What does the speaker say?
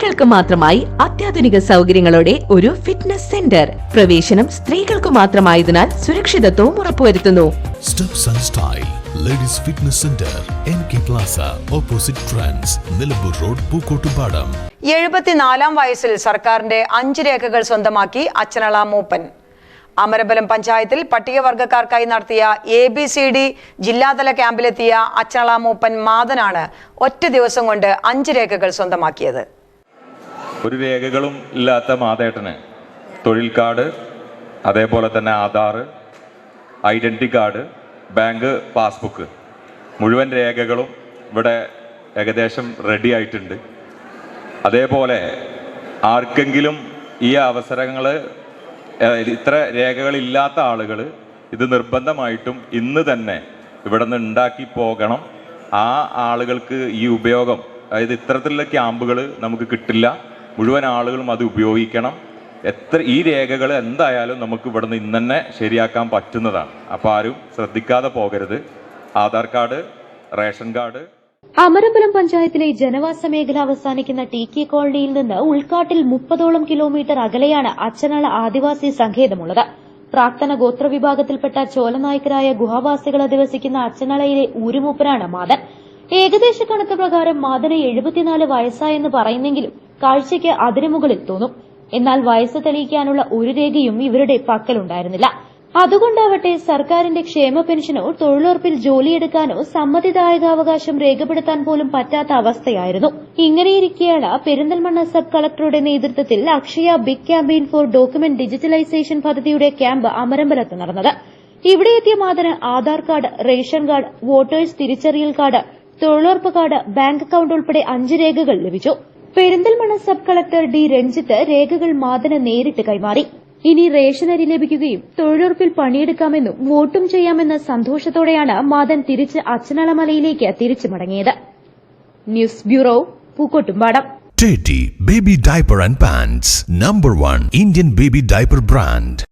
സ്ത്രീകൾക്ക് മാത്രമായി അത്യാധുനിക സൗകര്യങ്ങളോടെ ഒരു ഫിറ്റ്നസ് സെന്റർ പ്രവേശനം സ്ത്രീകൾക്ക് മാത്രമായതിനാൽ സുരക്ഷിതത്വവും ഉറപ്പുവരുത്തുന്നു. Ladies fitness centre N K plaza opposite trans Nilambur road Pookkottumpadam എഴുപത്തിനാലാം വയസ്സിൽ സർക്കാരിന്റെ അഞ്ച് രേഖകൾ സ്വന്തമാക്കി അച്ഛനള മൂപ്പൻ. അമരബലം പഞ്ചായത്തിൽ പട്ടികവർഗക്കാർക്കായി നടത്തിയ എ ബി സി ഡി ജില്ലാതല ക്യാമ്പിലെത്തിയ അച്ഛനള മൂപ്പൻ മാതനാണ് ഒറ്റ ദിവസം കൊണ്ട് അഞ്ച് രേഖകൾ സ്വന്തമാക്കിയത്. ഒരു രേഖകളും ഇല്ലാത്ത മാതേട്ടന്. തൊഴിൽ കാർഡ് അതേപോലെ തന്നെ Aadhaar identity card bank passbook. മുഴുവൻ രേഖകളും ഇവിടെ ഏകദേശം റെഡി ആയിട്ടുണ്ട്. അതേപോലെ ആർക്കെങ്കിലും ഈ അവസരങ്ങൾ ഇത്ര രേഖകളില്ലാത്ത ആളുകൾ ഇത് നിർബന്ധമായിട്ടും ഇന്ന് തന്നെ ഇവിടെ നിന്ന് ഉണ്ടാക്കി പോകണം. ആ ആളുകൾക്ക് ഈ ഉപയോഗം അതായത് ഇത്തരത്തിലുള്ള ക്യാമ്പുകൾ നമുക്ക് കിട്ടില്ല. മുഴുവൻ ആളുകളും അത് ഉപയോഗിക്കണം. എത്ര ഈ രേഖകൾ എന്തായാലും നമുക്ക് ഇവിടുന്ന് ഇന്ന് തന്നെ ശരിയാക്കാൻ പറ്റുന്നതാണ്. അപ്പോൾ ആരും ശ്രദ്ധിക്കാതെ പോകരുത്. Aadhaar card ration card. Amarambalam പഞ്ചായത്തിലെ ജനവാസ മേഖല അവസാനിക്കുന്ന ടി കെ കോളനിയിൽ നിന്ന് ഉൾക്കാട്ടിൽ മുപ്പതോളം കിലോമീറ്റർ അകലെയാണ് അച്ചനാള ആദിവാസി സങ്കേതമുള്ളത്. പ്രാക്തന ഗോത്രവിഭാഗത്തിൽപ്പെട്ട ചോലനായ്ക്കരായ ഗുഹാവാസികൾ അധിവസിക്കുന്ന അച്ചനാളയിലെ ഊരുമൂപ്പനാണ് മാതൻ. ഏകദേശ കണക്ക് പ്രകാരം മാതന എഴുപത്തിനാല് വയസ്സായെന്ന് പറയുന്നെങ്കിലും കാഴ്ചയ്ക്ക് അതിനു മുകളിൽ തോന്നും. എന്നാൽ വയസ്സ് തെളിയിക്കാനുള്ള ഒരു രേഖയും ഇവരുടെ പക്കലുണ്ടായിരുന്നില്ല. അതുകൊണ്ടാവട്ടെ സർക്കാരിന്റെ ക്ഷേമ പെൻഷനോ തൊഴിലുറപ്പിൽ ജോലിയെടുക്കാനോ സമ്മതിദായകാവകാശം രേഖപ്പെടുത്താൻ പോലും പറ്റാത്ത അവസ്ഥയായിരുന്നു. ഇങ്ങനെയിരിക്കെയാണ് പെരിന്തൽമണ്ണ സബ് കളക്ടറുടെ നേതൃത്വത്തിൽ Akshaya big campaign for document digitalisation പദ്ധതിയുടെ ക്യാമ്പ് അമരമ്പലത്ത് നടന്നത്. ഇവിടെ എത്തിയ മാതന് Aadhaar card ration card voters തിരിച്ചറിയൽ കാർഡ് തൊഴിലുറപ്പ് കാർഡ് ബാങ്ക് അക്കൌണ്ട് ഉൾപ്പെടെ അഞ്ച് രേഖകൾ ലഭിച്ചു. Perinthalmanna sub collector D Ranjith രേഖകൾ മാതന് നേരിട്ട് കൈമാറി. ഇനി റേഷൻ അരി ലഭിക്കുകയും തൊഴിലുറപ്പിൽ പണിയെടുക്കാമെന്നും വോട്ടും ചെയ്യാമെന്ന സന്തോഷത്തോടെയാണ് മാതൻ തിരിച്ച് അച്ചനളമലയിലേക്ക് തിരിച്ചു മടങ്ങിയത് news bureau Pookkottumpadam. Teddy Baby Diaper and Pants number one Indian baby diaper brand